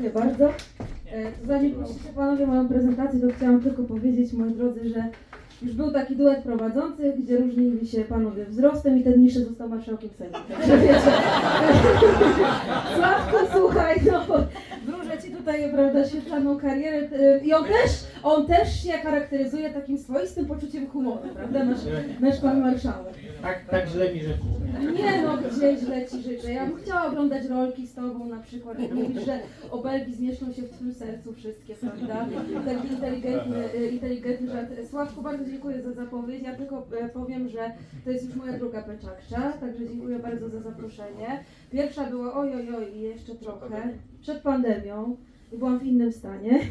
Dziękuję bardzo. E, Zanim puścicie panowie moją prezentację, to chciałam tylko powiedzieć, moi drodzy, że już był taki duet prowadzących, gdzie różnili się panowie wzrostem i ten niższy został marszałkiem Sejmu. Także wiecie. Tutaj, prawda, świetlaną karierę e, i on też, on też się charakteryzuje takim swoistym poczuciem humoru, prawda, nasz, nasz pan marszałek. Tak, tak źle mi rzeczy. Nie no, gdzie źle ci życzę. Ja bym chciała oglądać rolki z tobą na przykład, jak mówisz, że obelgi zmieszczą się w twym sercu wszystkie, prawda? Taki inteligentny, y, inteligentny żart. Sławku, bardzo dziękuję za zapowiedź. Ja tylko e, powiem, że to jest już moja druga peczakcza, także dziękuję bardzo za zaproszenie. Pierwsza była oj, oj, oj i jeszcze trochę, przed pandemią. Byłam w innym stanie.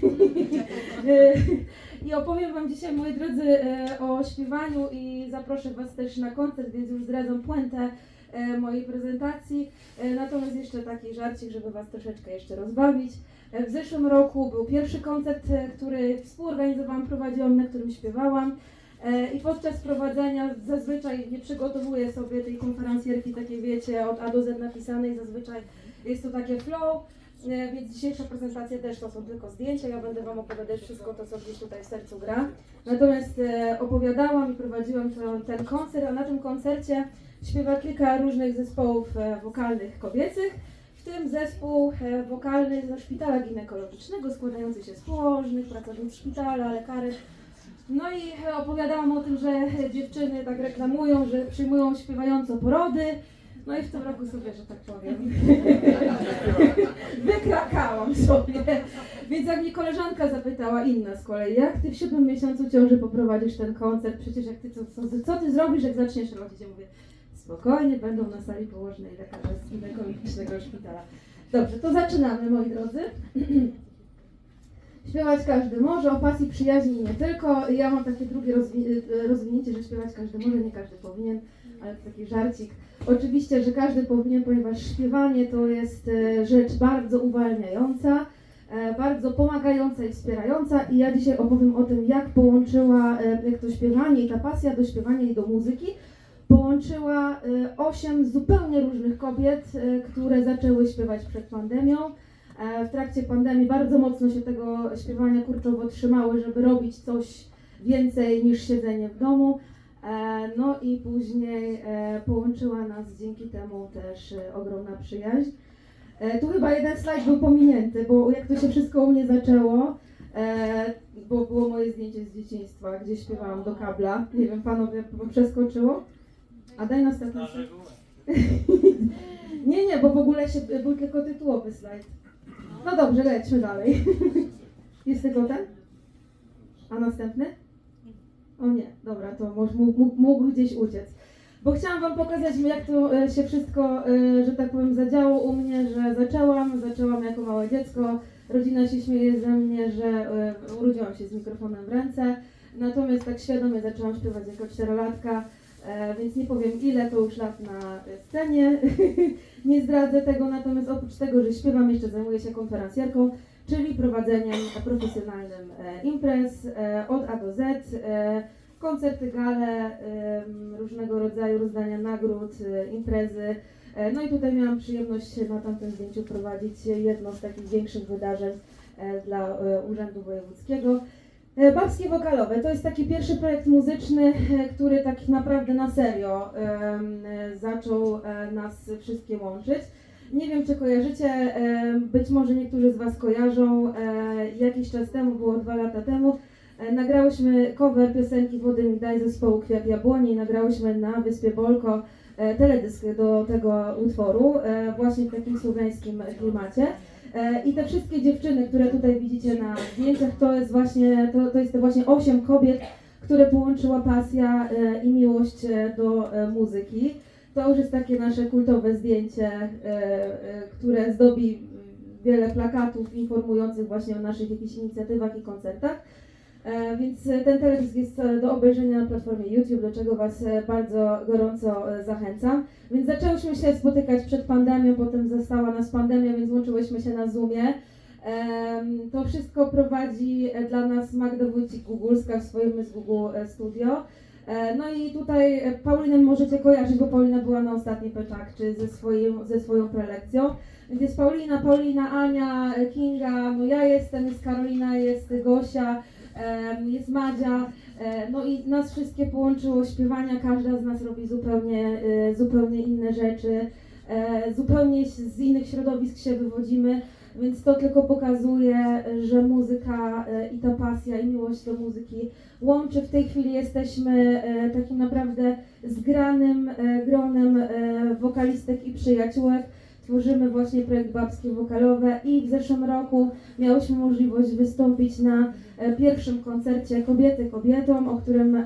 I opowiem Wam dzisiaj, moi drodzy, e, o śpiewaniu i zaproszę Was też na koncert, więc już zdradzam puentę e, mojej prezentacji. E, Natomiast jeszcze taki żarcik, żeby Was troszeczkę jeszcze rozbawić. W zeszłym roku był pierwszy koncert, który współorganizowałam, prowadziłam, na którym śpiewałam. I podczas prowadzenia zazwyczaj nie przygotowuję sobie tej konferencjerki takiej, wiecie, od A do Z napisanej, zazwyczaj jest to takie flow. E, Więc dzisiejsza prezentacja też to są tylko zdjęcia. Ja będę Wam opowiadać wszystko to, co gdzieś tutaj w sercu gra. Natomiast e, opowiadałam i prowadziłam ten koncert, a na tym koncercie śpiewa kilka różnych zespołów e, wokalnych kobiecych, w tym zespół wokalny ze szpitala ginekologicznego składający się z położnych, pracownic szpitala, lekarek. No i opowiadałam o tym, że dziewczyny tak reklamują, że przyjmują śpiewająco porody. No i w tym roku sobie, że tak powiem, wykrakałam sobie. Więc jak mnie koleżanka zapytała, inna z kolei, jak ty w siódmym miesiącu ciąży poprowadzisz ten koncert, przecież jak ty, co, co, co ty zrobisz, jak zaczniesz rodzić? Ja mówię, spokojnie, będą na sali położnej lekarze z ginekologicznego szpitala. Dobrze, to zaczynamy, moi drodzy. Śpiewać każdy może, o pasji, przyjaźni nie tylko. Ja mam takie drugie rozwi- rozwinięcie, że śpiewać każdy może, nie każdy powinien, ale to taki żarcik. Oczywiście, że każdy powinien, ponieważ śpiewanie to jest e, rzecz bardzo uwalniająca, e, bardzo pomagająca i wspierająca i ja dzisiaj opowiem o tym, jak połączyła, e, jak to śpiewanie i ta pasja do śpiewania i do muzyki połączyła e, osiem zupełnie różnych kobiet, e, które zaczęły śpiewać przed pandemią. E, W trakcie pandemii bardzo mocno się tego śpiewania kurczowo trzymały, żeby robić coś więcej niż siedzenie w domu. E, No i później e, połączyła nas dzięki temu też ogromna przyjaźń. Tu chyba jeden slajd był pominięty, bo jak to się wszystko u mnie zaczęło, bo było moje zdjęcie z dzieciństwa, gdzie śpiewałam do kabla. Nie wiem, panowie, przeskoczyło? A daj następny slajd. Nie, nie, bo w ogóle się, był tylko tytułowy slajd. No dobrze, lećmy dalej. Jest tylko ten? A następny? O nie, dobra, to może mógł, mógł, gdzieś uciec. Bo chciałam Wam pokazać, jak to e, się wszystko, e, że tak powiem, zadziało u mnie, że zaczęłam, zaczęłam jako małe dziecko. Rodzina się śmieje ze mnie, że e, urodziłam się z mikrofonem w ręce. Natomiast tak świadomie zaczęłam śpiewać jako czterolatka, więc nie powiem ile to już lat na e, scenie. nie zdradzę tego, natomiast oprócz tego, że śpiewam, jeszcze zajmuję się konferencjerką, czyli prowadzeniem profesjonalnym e, imprez e, od A do Z, e, koncerty, gale, różnego rodzaju rozdania nagród, e, imprezy. E, No i tutaj miałam przyjemność na tamtym zdjęciu prowadzić jedno z takich większych wydarzeń e, dla e, Urzędu Wojewódzkiego. E, Babskie Wokalowe to jest taki pierwszy projekt muzyczny, e, który tak naprawdę na serio zaczął e, nas wszystkie łączyć. Nie wiem, czy kojarzycie, być może niektórzy z Was kojarzą, jakiś czas temu, było dwa lata temu, nagrałyśmy cover piosenki Wody mi daj zespołu Kwiat Jabłoni, nagrałyśmy na Wyspie Bolko teledysk do tego utworu, właśnie w takim słowiańskim klimacie. E, I te wszystkie dziewczyny, które tutaj widzicie na zdjęciach, to jest właśnie, to, to jest te właśnie osiem kobiet, które połączyła pasja e, i miłość e, do muzyki. To już jest takie nasze kultowe zdjęcie, które zdobi wiele plakatów informujących właśnie o naszych jakichś inicjatywach i koncertach. E, Więc e, ten teledysk jest e, do obejrzenia na platformie YouTube, do czego Was bardzo gorąco zachęcam. Więc zaczęłyśmy się spotykać przed pandemią, potem zastała nas pandemia, więc łączyłyśmy się na Zoomie. To wszystko prowadzi dla nas Magda Wójcik-Gugulska w swoim z Google Studio. No i tutaj Paulinę możecie kojarzyć, bo Paulina była na ostatniej peczak, czy ze, swoim, ze swoją prelekcją. Więc jest Paulina, Paulina, Ania, Kinga, no ja jestem, jest Karolina, jest Gosia, jest Madzia. E, No i nas wszystkie połączyło śpiewania, każda z nas robi zupełnie, e, zupełnie inne rzeczy, e, zupełnie z innych środowisk się wywodzimy, więc to tylko pokazuje, że muzyka i ta pasja i miłość do muzyki łączy. W tej chwili jesteśmy takim naprawdę zgranym gronem wokalistek i przyjaciółek. Tworzymy właśnie projekt Babskie Wokalowe i w zeszłym roku miałyśmy możliwość wystąpić na e, pierwszym koncercie Kobiety Kobietom, o którym e,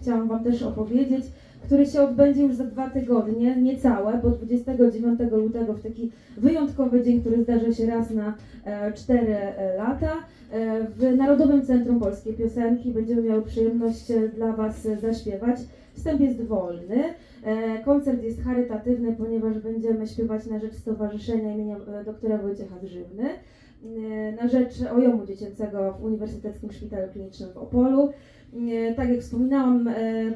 chciałam Wam też opowiedzieć, który się odbędzie już za dwa tygodnie, niecałe, bo 29 lutego w taki wyjątkowy dzień, który zdarza się raz na e, 4 lata. E, W Narodowym Centrum Polskiej Piosenki będziemy miały przyjemność e, dla Was e, zaśpiewać. Wstęp jest wolny. E, Koncert jest charytatywny, ponieważ będziemy śpiewać na rzecz Stowarzyszenia imienia e, doktora Wojciecha Grzywny, e, na rzecz ojomu dziecięcego w Uniwersyteckim Szpitalu Klinicznym w Opolu. Tak jak wspominałam,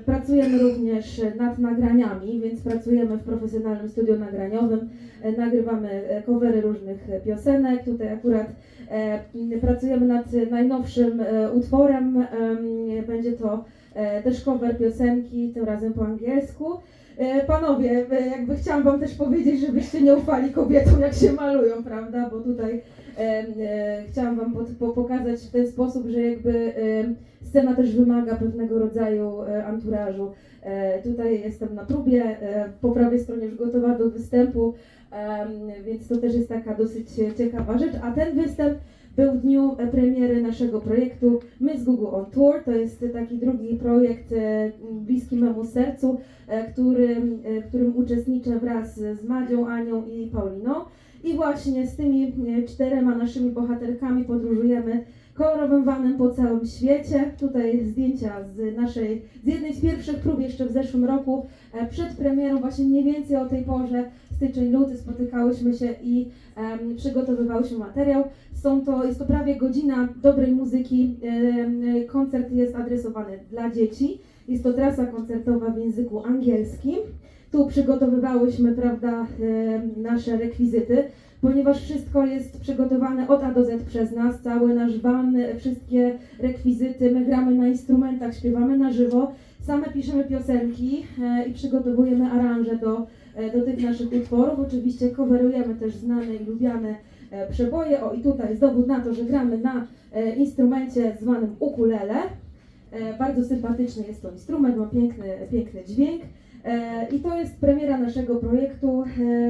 pracujemy również nad nagraniami, więc pracujemy w profesjonalnym studiu nagraniowym, nagrywamy covery różnych piosenek. Tutaj akurat pracujemy nad najnowszym utworem. Em, Będzie to też cover piosenki, tym razem po angielsku. E, Panowie, e, jakby chciałam Wam też powiedzieć, żebyście nie ufali kobietom, jak się malują, prawda? Bo tutaj e, e, chciałam Wam pod, po, pokazać w ten sposób, że jakby e, scena też wymaga pewnego rodzaju e, anturażu. E, tutaj jestem na próbie, e, po prawej stronie już gotowa do występu, em, więc to też jest taka dosyć ciekawa rzecz. A ten występ był w dniu e, premiery naszego projektu Miss Google on Tour. To jest taki drugi projekt e, bliski memu sercu, e, którym, którym uczestniczę wraz z Madzią, Anią i Pauliną. I właśnie z tymi czterema naszymi bohaterkami podróżujemy kolorowym vanem po całym świecie. Tutaj zdjęcia z naszej, z jednej z pierwszych prób jeszcze w zeszłym roku, przed premierą, właśnie mniej więcej o tej porze, styczeń, luty, spotykałyśmy się i em, przygotowywałyśmy materiał. Są to, jest to prawie godzina dobrej muzyki. Em, Koncert jest adresowany dla dzieci. Jest to trasa koncertowa w języku angielskim. Tu przygotowywałyśmy, prawda, nasze rekwizyty, ponieważ wszystko jest przygotowane od A do Z przez nas, cały nasz van, wszystkie rekwizyty, my gramy na instrumentach, śpiewamy na żywo, same piszemy piosenki e, i przygotowujemy aranże do, do tych naszych utworów. Oczywiście coverujemy też znane i lubiane e, przeboje. O i tutaj jest dowód na to, że gramy na e, instrumencie zwanym ukulele. E, Bardzo sympatyczny jest to instrument, ma piękny, piękny dźwięk. E, I to jest premiera naszego projektu e,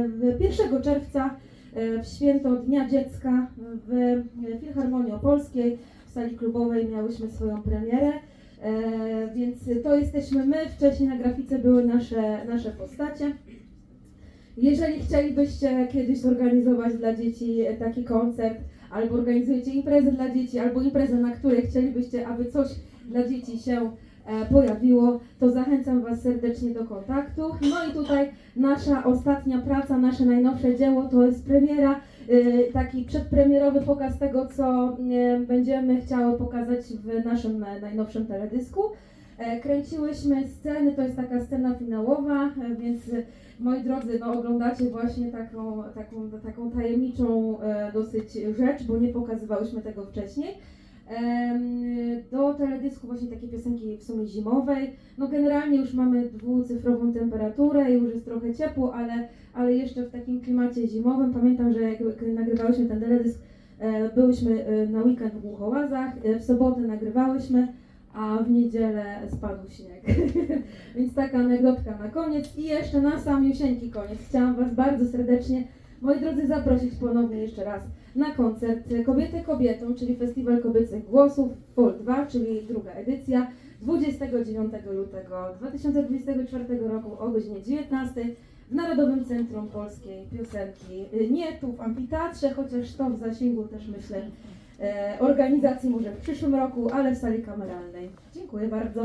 w 1 czerwca e, w święto Dnia Dziecka w Filharmonii Opolskiej w sali klubowej miałyśmy swoją premierę. E, Więc to jesteśmy my, wcześniej na grafice były nasze, nasze postacie. Jeżeli chcielibyście kiedyś zorganizować dla dzieci taki koncert, albo organizujecie imprezę dla dzieci, albo imprezę, na której chcielibyście, aby coś dla dzieci się e, pojawiło, to zachęcam Was serdecznie do kontaktu. No i tutaj nasza ostatnia praca, nasze najnowsze dzieło to jest premiera, y, taki przedpremierowy pokaz tego, co y, będziemy chciały pokazać w naszym e, najnowszym teledysku. E, Kręciłyśmy sceny, to jest taka scena finałowa, e, więc e, moi drodzy, no oglądacie właśnie taką, taką, taką tajemniczą dosyć rzecz, bo nie pokazywałyśmy tego wcześniej. Do teledysku właśnie takie piosenki w sumie zimowej. No generalnie już mamy dwucyfrową temperaturę, już jest trochę ciepło, ale, ale jeszcze w takim klimacie zimowym. Pamiętam, że jak nagrywałyśmy ten teledysk, byłyśmy na weekend w Głuchołazach, w sobotę nagrywałyśmy, a w niedzielę spadł śnieg. Więc taka anegdotka na koniec. I jeszcze na sam jesienki koniec. Chciałam Was bardzo serdecznie, moi drodzy, zaprosić ponownie jeszcze raz na koncert Kobiety Kobietą, czyli Festiwal Kobiecych Głosów FOL 2, czyli druga edycja, 29 lutego 2024 roku o godzinie 19 w Narodowym Centrum Polskiej Piosenki. Nie tu w amfiteatrze, chociaż to w zasięgu też myślę organizacji może w przyszłym roku, ale w sali kameralnej. Dziękuję bardzo.